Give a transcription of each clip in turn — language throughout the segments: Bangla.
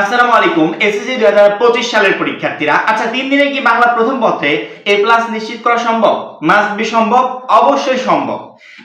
আসসালামু আলাইকুম এসএসসি দুই হাজার পঁচিশ সালের পরীক্ষার্থীরা। আচ্ছা তিন দিনে কি বাংলা প্রথম পত্রে এ প্লাস নিশ্চিত করা সম্ভব? মাস্ট বি সম্ভব, অবশ্যই সম্ভব।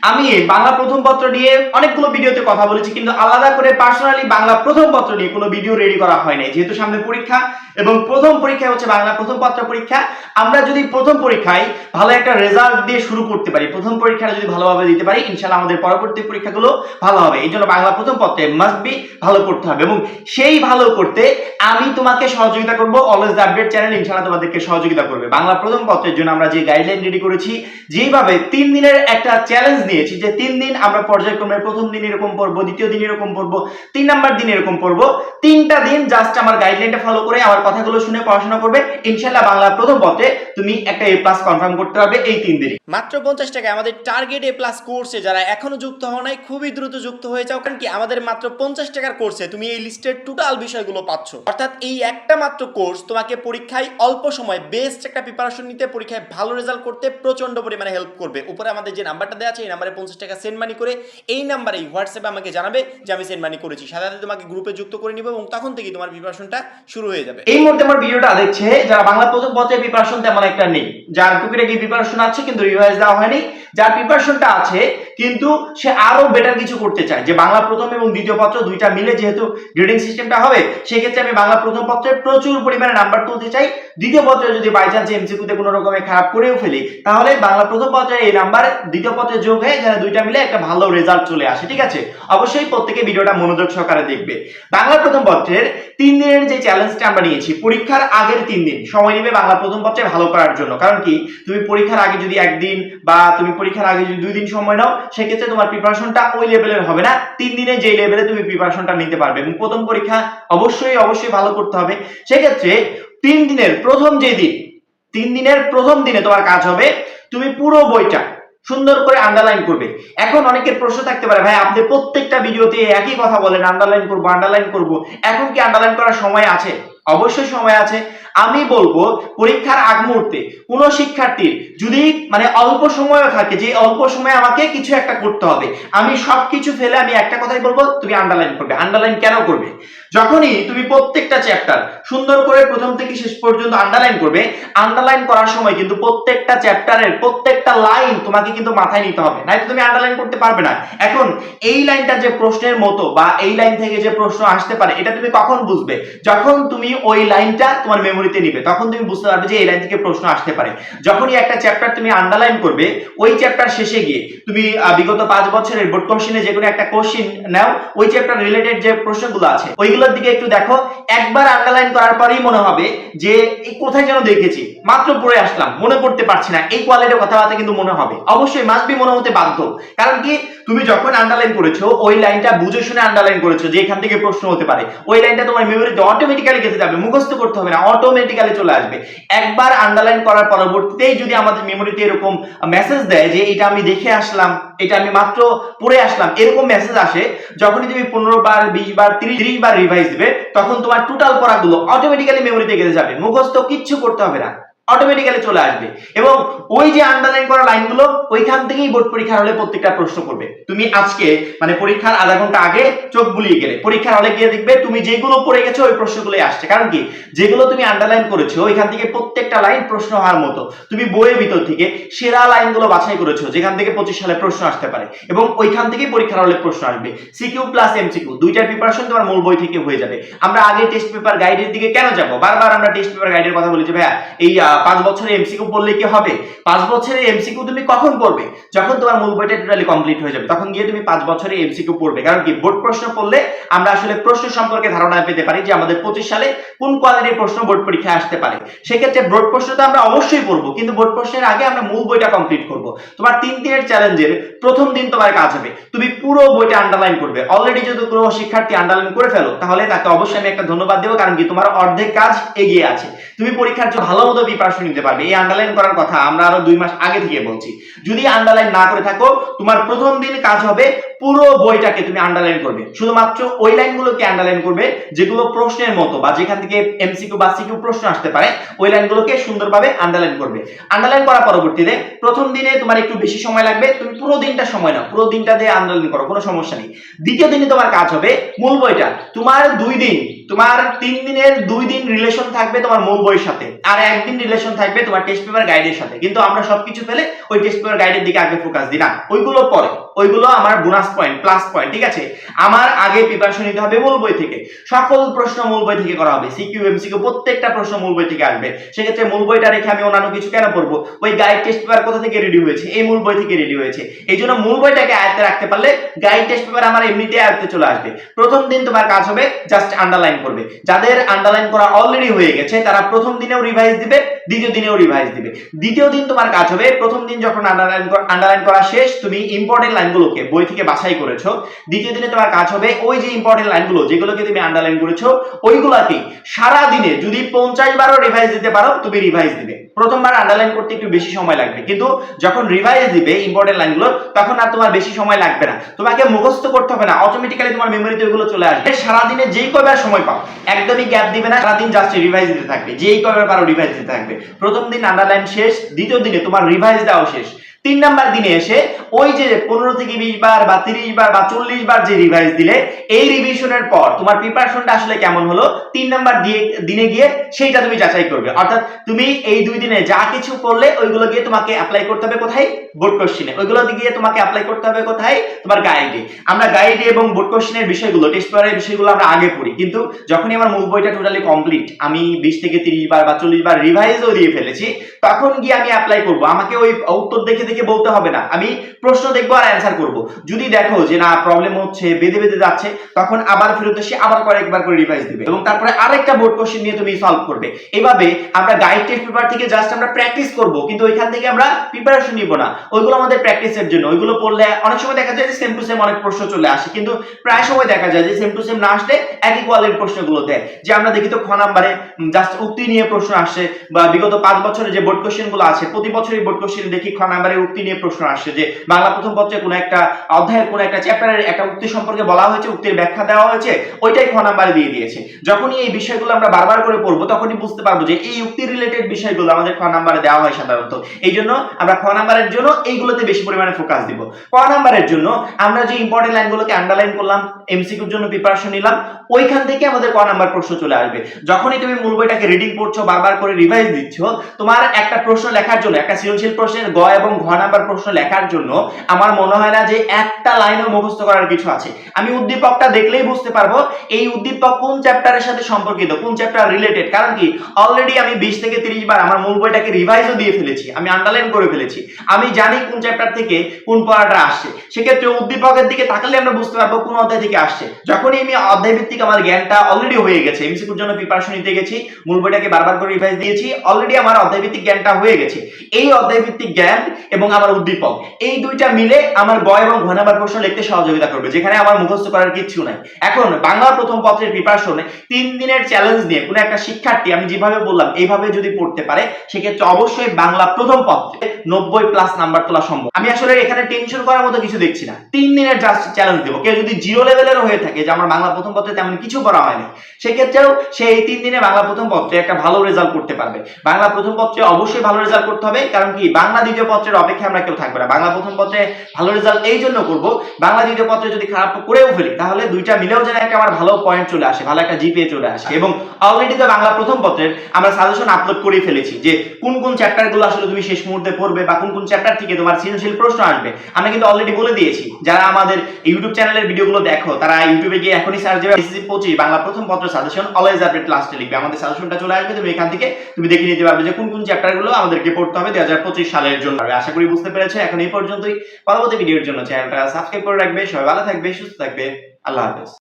আমি বাংলা প্রথম পত্র নিয়ে অনেকগুলো ভিডিওতে কথা বলেছি, কিন্তু আলাদা করে পার্সোনালি বাংলা প্রথম পত্র নিয়ে কোনো ভিডিও রেডি করা হয়নি যেহেতু সামনে পরীক্ষা, এবং প্রথম পরীক্ষা হচ্ছে বাংলা প্রথম পত্র পরীক্ষা। আমরা যদি প্রথম পরীক্ষায় ভালো একটা রেজাল্ট দিয়ে শুরু করতে পারি, প্রথম পরীক্ষাটা যদি ভালোভাবে দিতে পারি, ইনশাআল্লাহ আমাদের পরবর্তী পরীক্ষাগুলো ভালো হবে। এই জন্য বাংলা প্রথম পত্রে মাস্ট বি ভালো করতে হবে, এবং সেই ভালো করতে আমি তোমাকে সহযোগিতা করব। অলওয়েজ দ্য আপডেট চ্যানেল ইনশাআল্লাহ তোমাদেরকে সহযোগিতা করবে। বাংলা প্রথম পত্রের জন্য আমরা যে গাইডলাইন রেডি করেছি যেভাবে তিন দিনের একটা চ্যালেঞ্জ নিয়েছি যে তিন দিন আমরা পর্যায়ক্রমে প্রথম দিন এরকম পড়ব, দ্বিতীয় দিন এরকম পড়ব, তিন নাম্বার দিন এরকম পড়ব। তিনটা দিন জাস্ট আমার গাইডলাইনটা ফলো করে আমার কথাগুলো শুনে পড়াশোনা করবে। ইনশাআল্লাহ বাংলা প্রথম পত্রে তুমি একটা এ প্লাস কনফার্ম করতে পারবে এই তিন দিনে। মাত্র পঞ্চাশ টাকা আমাদের টার্গেট এ প্লাস কোর্সে যারা এখনও যুক্ত হও নাই, খুবই দ্রুত যুক্ত হয়ে যাও, কারণ কি আমাদের মাত্র পঞ্চাশ টাকার কোর্সে তুমি এই লিস্টের টোটাল বিষয়গুলো পাচ্ছ। অর্থাৎ এই একটা মাত্র কোর্স তোমাকে পরীক্ষায় অল্প সময় বেস্ট একটা প্রিপারেশন নিতে, পরীক্ষায় ভালো রেজাল্ট করতে প্রচণ্ড পরিমাণে হেল্প করবে। উপরে আমাদের যে নাম্বারটা দেওয়া আছে, এই নাম্বারে পঞ্চাশ টাকা সেন্ড মানি করে এই নাম্বারেই হোয়াটসঅ্যাপে আমাকে জানাবে যে আমি সেন্ড মানি করেছি। সাথে তোমাকে গ্রুপে যুক্ত করে নিব এবং তখন থেকে তোমার প্রিপারেশনটা শুরু হয়ে যাবে। এই মুহূর্তে আমার ভিডিওটা দেখছে, যারা বাংলা প্রথম পথে প্রিপারেশন তেমন একটা নেই। যার টুকিটাকি প্রিপারেশন আছে, কিন্তু রিভাইজ দেওয়া হয়নি। যার প্রিপারেশনটা আছে কিন্তু সে আরও বেটার কিছু করতে চায়। যে বাংলা প্রথম এবং দ্বিতীয় পত্র দুইটা মিলে যেহেতু গ্রেডিং সিস্টেমটা হবে, সেক্ষেত্রে আমি বাংলা প্রথম পত্রে প্রচুর পরিমাণে নাম্বার তুলতে চাই। দ্বিতীয় পত্রে যদি বাই চান্স এমসিকিউতে কোনো রকমে খারাপ করেও ফেলি, তাহলে বাংলা প্রথম পত্রে এই নাম্বার দ্বিতীয় পত্রে যোগ হয়ে যেন দুইটা মিলে একটা ভালো রেজাল্ট চলে আসে, ঠিক আছে? অবশ্যই প্রত্যেকে ভিডিওটা মনোযোগ সহকারে দেখবে। বাংলা প্রথম পত্রের তিন দিনের যে চ্যালেঞ্জটা আমরা নিয়েছি, পরীক্ষার আগের তিন দিন, সময় নেবে বাংলা প্রথম পত্রে ভালো করার জন্য। কারণ কি? তুমি পরীক্ষার আগে যদি একদিন বা তুমি পরীক্ষার আগে যদি দুই দিন সময় নাও সেক্ষেত্রে তোমার প্রিপারেশনটা ওই লেভেলের হবে না। তিন দিনে যে লেভেলে তুমি প্রিপারেশনটা নিতে পারবে। এবং প্রথম পরীক্ষা অবশ্যই অবশ্যই ভালো করতে হবে। সেক্ষেত্রে তিন দিনের প্রথম যে দিন, তিন দিনের প্রথম দিনে তোমার কাজ হবে তুমি পুরো বইটা সুন্দর করে আন্ডারলাইন করবে। এখন অনেকের প্রশ্ন থাকতে পারে, ভাই, আপনি প্রত্যেকটা ভিডিওতে একই কথা বলেন আন্ডারলাইন করব আন্ডারলাইন করব। এখন কি আন্ডারলাইন করার সময় আছে? অবশ্যই সময় আছে। আমি বলব, পরীক্ষার আগ মুহূর্তে কোনো শিক্ষার্থীর যদি মানে অল্প সময়ও থাকে, যে অল্প সময় আমাকে কিছু একটা করতে হবে, আমি সব কিছু ফেলে আমি একটা কথাই বলব, তুমি আন্ডারলাইন করবে। আন্ডারলাইন কেন করবে? যখনই তুমি প্রত্যেকটা চ্যাপ্টার সুন্দর করে প্রথম থেকে শেষ পর্যন্ত আন্ডারলাইন করবে আন্ডারলাইন করার সময় কিন্তু প্রত্যেকটা চ্যাপ্টারের প্রত্যেকটা লাইন তোমাকে কিন্তু মাথায় নিতে হবে। নয়তো তুমি আন্ডারলাইন করতে পারবে না। এখন এই লাইনটা যে প্রশ্নের মতো বা এই লাইন থেকে যে প্রশ্ন আসতে পারে, এটা তুমি কখন বুঝবে? যখন তুমি ওই লাইনটা তোমার মেমোরিতে নিবে, তখন তুমি বুঝতে পারবে যে এই লাইন থেকে প্রশ্ন আসতে পারে। যখনই একটা চ্যাপ্টার তুমি আন্ডারলাইন করবে, ওই চ্যাপ্টার শেষে গিয়ে তুমি বিগত পাঁচ বছরের বোর্ড যে কোনো একটা নাও, ওই চ্যাপ্টার রিলেটেড যে প্রশ্নগুলো আছে, ওইগুলোর দিকে একটু দেখো। একবার আন্ডারলাইন করার পরেই মনে হবে যে কোথায় যেন দেখেছি, মাত্র পড়ে আসলাম, মনে করতে পারছি না, এই কোয়ালিটির কথাবার্তা কিন্তু মনে হবে। অবশ্যই মাস্ট মনে হতে বাধ্য। কারণ কি, তুমি যখন আন্ডারলাইন করেছ, ওই লাইনটা বুঝে শুনে আন্ডারলাইন করেছ যে এখান থেকে প্রশ্ন হতে পারে। ওই লাইনটা তোমার মেমোরিতে অটোমেটিক্যালি গেছে যাবে, মুখস্থ করতে হবে না অটোমেটিক্যালি চলে আসবে। একবার আন্ডারলাইন করার পরবর্তীতেই যদি আমাদের মেমোরিতে এরকম মেসেজ দেয় যে এটা আমি দেখে আসলাম, এটা আমি মাত্র পড়ে আসলাম, এরকম মেসেজ আসে, যখনই তুমি পনেরো বার, বিশ বার, তিরিশ বার রিভাইজ দেবে, তখন তোমার টোটাল পড়াগুলো অটোমেটিক্যালি মেমোরিতে গেলে যাবে, মুখস্থ কিচ্ছু করতে হবে না। অটোমেটিক্যালি চলে আসবে। এবং ওই যে আন্ডারলাইন করা লাইনগুলো ওইখান থেকেই বোর্ড পরীক্ষার হলে প্রত্যেকটা প্রশ্ন করবে। তুমি আজকে মানে পরীক্ষার আধা ঘণ্টা আগে চোখ বুলিয়ে গেলে, পরীক্ষার হলে গিয়ে দেখবে তুমি যেগুলো পড়ে গেছো, ওই প্রশ্নগুলোই আসছে। কারণ কি? যেগুলো তুমি আন্ডারলাইন করেছ, ওইখান থেকে প্রত্যেকটা লাইন প্রশ্ন হওয়ার মতো। তুমি বইয়ের ভিতর থেকে সেরা লাইনগুলো বাছাই করেছ, যেখান থেকে পঁচিশ সালে প্রশ্ন আসতে পারে। এবং ওইখান থেকেই পরীক্ষার হলে প্রশ্ন আসবে। সিকিউ প্লাস এমসিকিউ দুইটার প্রিপারেশন তোমার মূল বই থেকে হয়ে যাবে। আমরা আগে টেস্ট পেপার গাইডের দিকে কেন যাব? বারবার আমরা টেস্ট পেপার গাইডের কথা বলেছি, ভাইয়া। এই পাঁচ বছরের এমসিকিউ পড়লে কি হবে? পাঁচ বছরের এমসিকিউ তুমি কখন পড়বে? যখন তোমার মূল বইটা টোটালি কমপ্লিট হয়ে যাবে, তখন গিয়ে তুমি পাঁচ বছরের এমসিকিউ পড়বে। কারণ কি? বোর্ড প্রশ্ন পড়লে আমরা আসলে প্রশ্ন সম্পর্কে ধারণা পেতে পারি যে আমাদের পঁচিশ সালে কোন কোয়ালিটির প্রশ্ন বোর্ড পরীক্ষায় আসতে পারে। সেক্ষেত্রে বোর্ড প্রশ্ন তো আমরা অবশ্যই পড়ব, কিন্তু বোর্ড প্রশ্নের আগে আমরা মূল বইটা কমপ্লিট করব। তোমার তিন দিনের চ্যালেঞ্জের প্রথম দিন তোমার কাজ হবে। তুমি পুরো বইটা আন্ডারলাইন করবে। অলরেডি যদি কোনো শিক্ষার্থী আন্ডারলাইন করে ফেলো, তাহলে তাকে অবশ্যই আমি একটা ধন্যবাদ দেবো, কারণ কি? তোমার অর্ধেক কাজ এগিয়ে আছে। তুমি পরীক্ষার জন্য ভালো মতো প্রিপারেশন নিতে পারবে। এই আন্ডারলাইন করার কথা আমরা আরও দুই মাস আগে থেকে বলছি। যদি আন্ডারলাইন না করে থাকো, তোমার প্রথম দিন কাজ হবে পুরো বইটাকে তুমি আন্ডারলাইন করবে। শুধুমাত্র ওই লাইনগুলোকে আন্ডারলাইন করবে যেগুলো প্রশ্নের মতো বা যেখান থেকে এমসিকিউ বা সিকিউ প্রশ্ন আসতে পারে, ওই লাইনগুলোকে সুন্দরভাবে আন্ডারলাইন করবে। আন্ডারলাইন করার পরবর্তীতে প্রথম দিনে তোমার একটু বেশি সময় লাগবে, তুমি পুরো দিনটা সময় নাও, পুরো দিনটা দিয়ে আন্ডারলাইন করো, কোনো সমস্যা নেই। দ্বিতীয় দিনে তোমার কাজ হবে মূল বইটা, তোমার দুই দিন, তোমার তিন দিনের দুই দিন রিলেশন থাকবে তোমার মূল বইয়ের সাথে, আর একদিন রিলেশন থাকবে তোমার টেস্ট পেপার গাইডের সাথে। কিন্তু আমরা সবকিছু ফেলে ওই টেস্ট পেপার গাইডের দিকে আগে ফোকাস না ওইগুলো পরে। ওইগুলো আমার বোনাস পয়েন্ট প্লাস পয়েন্ট ঠিক আছে? আমার আগে প্রিপারেশন নিতে হবে মূল বই থেকে। সকল প্রশ্ন মূল বই থেকে করা হবে। সিকিউ এমসিকিউ প্রত্যেকটা প্রশ্ন মূল বই থেকে আসবে। সেক্ষেত্রে মূল বইটা রেখে আমি অন্যান্য কিছু কেন পড়ব? ওই গাইড টেস্ট পেপার কোথা থেকে রেডি হয়েছে? এই মূল বই থেকে রেডি হয়েছে। এই জন্য মূল বইটাকে আয়ত্তে রাখতে পারলে গাইড টেস্ট পেপার আমার এমনিতে আয়ত্তে চলে আসবে। প্রথম দিন তোমার কাজ হবে জাস্ট আন্ডারলাইন করবে। যাদের আন্ডারলাইন করা অলরেডি হয়ে গেছে, তারা প্রথম দিনেও রিভাইজ দিবে, দ্বিতীয় দিনেও রিভাইজ দিবে। দ্বিতীয় দিন তোমার কাজ হবে, প্রথম দিন যখন আন্ডারলাইন আন্ডারলাইন করা শেষ, তুমি ইম্পর্টেন্ট লাইনগুলোকে বই থেকে বাছাই করেছ। দ্বিতীয় দিনে তোমার কাজ হবে ওই যে ইম্পর্টেন্ট লাইনগুলো, যেগুলোকে তুমি আন্ডারলাইন করেছ, ওইগুলাকে সারা দিনে যদি পঞ্চাশ বারও রিভাইজ দিতে পারো, তুমি রিভাইজ দিবে। প্রথমবার আন্ডারলাইন করতে একটু বেশি সময় লাগবে। কিন্তু যখন রিভাইজ দিবে ইম্পর্টেন্ট লাইনগুলো, তখন আর তোমার বেশি সময় লাগবে না। তোমাকে মুখস্থ করতে হবে না। অটোমেটিক্যালি তোমার মেমোরিতে ওইগুলো চলে আসবে। সারাদিনে যেই কয়বার সময় পাও, একদমই গ্যাপ দিবে না। সারাদিন জাস্ট রিভাইজ দিতে থাকবে। যেই কয়বার পারো রিভাইজ দিতে থাকবে। প্রথম দিন আন্ডারলাইন শেষ, দ্বিতীয় দিনে তোমার রিভাইজ দেওয়া শেষ। তিন নাম্বার দিনে এসে ওই যে পনেরো থেকে বিশ বার বা তিরিশ বার বা চল্লিশ বার যে রিভাইজ দিলে, এই রিভিশনের পর তোমার প্রিপারেশনটা আসলে কেমন হলো? তিন নাম্বার দিয়ে, দিনে গিয়ে সেইটা তুমি যাচাই করবে। অর্থাৎ তুমি এই দুই দিনে যা কিছু করলে, ওইগুলো গিয়ে তোমাকে অ্যাপ্লাই করতে হবে কোথায়? বোর্ড কোশ্চিনে ওইগুলো গিয়ে তোমাকে অ্যাপ্লাই করতে হবে কোথায়? তোমার গাইডে আমরা গাইডে এবং বোর্ড কোশ্চিনের বিষয়গুলো টেস্ট পেপারের বিষয়গুলো আমরা আগে পড়ি। কিন্তু যখনই আমার মূল বইটা টোটালি কমপ্লিট আমি বিশ থেকে তিরিশ বার বা চল্লিশ বার রিভাইজও দিয়ে ফেলেছি, তখন গিয়ে আমি অ্যাপ্লাই করব। আমাকে ওই উত্তর দেখে দেখে বলতে হবে না। আমি প্রশ্ন দেখব আর অ্যান্সার করব। যদি দেখো যে না প্রবলেম হচ্ছে, বেঁধে বেঁধে যাচ্ছে, তখন আবার ফেরত এসে আবার কয়েকবার করে রিভাইজ দিবে। এবং তারপরে আরেকটা বোর্ড কোশ্চেন নিয়ে তুমি সলভ করবে। এভাবে আমরা গাইড টেস্ট পেপার থেকে জাস্ট আমরা প্র্যাকটিস করব, কিন্তু ওইখান থেকে আমরা প্রিপারেশন নিব না। ওইগুলো আমাদের প্র্যাকটিসের জন্য। ওইগুলো পড়লে অনেক সময় দেখা যায় যে সেম টু সেম অনেক প্রশ্ন চলে আসে, কিন্তু প্রায় সময় দেখা যায় যে সেম টু সেম না আসলে একই কোয়ালিটির প্রশ্নগুলো দেয়। যে আমরা দেখি তো খ নাম্বারে জাস্ট উক্তি নিয়ে প্রশ্ন আসছে বা বিগত পাঁচ বছরে যে বোর্ড কোশ্চেনগুলো আছে, প্রতি বছরই বোর্ড কোশ্চেন দেখি খ নাম্বারে উক্তি নিয়ে প্রশ্ন আসছে যে বাংলা প্রথম পত্রে কোনো একটা অধ্যায়ের কোনো একটা চ্যাপ্টারের একটা উক্তি সম্পর্কে বলা হয়েছে, উক্তির ব্যাখ্যা দেওয়া হয়েছে, ওইটাই খ নাম্বারে দিয়ে দিয়েছে। যখনই এই বিষয়গুলো আমরা বারবার করে পড়ব, তখনই বুঝতে পারব যে এই উক্তি রিলেটেড বিষয়গুলো আমাদের খ নাম্বারে দেওয়া হয় সাধারণত। এই জন্য আমরা খ নাম্বারের জন্য এইগুলোতে বেশি পরিমাণে ফোকাস দিব। ক নাম্বারের জন্য আমরা যে ইম্পর্টেন্ট লাইনগুলোকে আন্ডারলাইন করলাম এমসিকিউর জন্য প্রিপারেশন নিলাম, ওইখান থেকে আমাদের ক নাম্বার প্রশ্ন চলে আসবে। যখনই তুমি মূল বইটাকে রিডিং পড়ছো, বারবার করে রিভাইজ দিচ্ছ, তোমার একটা প্রশ্ন লেখার জন্য, একটা সৃজনশীল প্রশ্নের গ এবং ঘ নাম্বার প্রশ্ন লেখার জন্য আমার মনে হয় না যে একটা লাইনও মুখস্থ করার কিছু আছে। আমি উদ্দীপকটা দেখলেই বুঝতে পারব এই উদ্দীপক কোন চ্যাপ্টারের সাথে সম্পর্কিত, কোন চ্যাপ্টার রিলেটেড কারণ কি? অলরেডি আমি বিশ থেকে তিরিশ বার আমার মূল বইটাকে রিভাইজও দিয়ে ফেলেছি, আমি আন্ডারলাইন করে ফেলেছি। আমি জানি কোন চ্যাপ্টার থেকে কোন পড়াটা আসছে। সেক্ষেত্রে উদ্দীপকের দিকে তাকালে আমরা বুঝতে পারব কোন অধ্যায় থেকে আসছে। যখনই আমি অধ্যায় ভিত্তিক আমার জ্ঞানটা অলরেডি হয়ে গেছে এমসিকিউর জন্য প্রিপারেশন নিতে গেছি, মূল বইটাকে বারবার করে রিভাইজ দিয়েছি অলরেডি আমার অধ্যায় ভিত্তিক জ্ঞানটা হয়ে গেছে। এই অধ্যায় ভিত্তিক জ্ঞান এবং আমার উদ্দীপক। এই দুইটা মিলে আমার গ এবং ঘ নাম্বার প্রশ্ন লিখতে সহযোগিতা করবে, যেখানে আমার মুখস্থ করার কিচ্ছু নাই। এখন বাংলা প্রথম পত্রের প্রিপারেশনে তিন দিনের চ্যালেঞ্জ নিয়ে কোনো একটা শিক্ষার্থী, আমি যেভাবে বললাম, এইভাবে যদি পড়তে পারে, সেক্ষেত্রে অবশ্যই বাংলা প্রথম পত্রে নব্বই প্লাস নাম্বার তোলা সম্ভব। আমি আসলে এখানে টেনশন করার মতো কিছু দেখছি না। তিন দিনের জাস্ট চ্যালেঞ্জ দেবো। কেউ যদি জিরো লেভেলেরও হয়ে থাকে, যে আমার বাংলা প্রথম পত্রে তেমন কিছু করা হয়নি, সেক্ষেত্রেও সে এই তিন দিনে বাংলা প্রথম পত্রে একটা ভালো রেজাল্ট করতে পারবে। বাংলা প্রথম পত্রে অবশ্যই ভালো রেজাল্ট করতে হবে, কারণ কি? বাংলা দ্বিতীয় পত্রের অপেক্ষা আমরা কেউ থাকবে না। বাংলা প্রথম পত্রে ভালো রেজাল্ট এই জন্য করব বাংলা দ্বিতীয় পত্রে যদি খারাপ করেও ফেলি তাহলে দুইটা মিলেও যেন একটা আমার ভালো পয়েন্ট চলে আসে ভালো একটা জিপিএ চলে আসে। এবং অলরেডি তো বাংলা প্রথম পত্রের আমরা সাজেশন আপলোড করে ফেলেছি যে কোন কোন চ্যাপ্টারগুলো আসলে তুমি শেষ মুহূর্তে পড়বে বা কোন কোন চ্যাপ্টার থেকে তোমার সৃজনশীল প্রশ্ন আসবে। আমরা কিন্তু অলরেডি বলে দিয়েছি যারা আমাদের ইউটিউব চ্যানেলের ভিডিওগুলো দেখো তারা ইউটিউবে গিয়ে এখনই সার্চ দেবে এসএসসি পঁচিশ বাংলা প্রথম পত্র সাজেশন অলওয়েজ আপডেট লাস্টে লিখবে। আমাদের সাজেশনটা চলে আসবে তুমি এখান থেকে তুমি দেখে নিতে পারবে যে কোন কোন চ্যাপ্টারগুলো আমাদেরকে পড়তে হবে দুই হাজার পঁচিশ সালের জন্য। আশা করি বুঝতে পেরেছে। এখন এই পর্যন্তই। পরবর্তী ভিডিওর জন্য চ্যানেলটা সাবস্ক্রাইব করে রাখবে। সবাই ভালো থাকবে, সুস্থ থাকবে। আল্লাহ হাফেজ।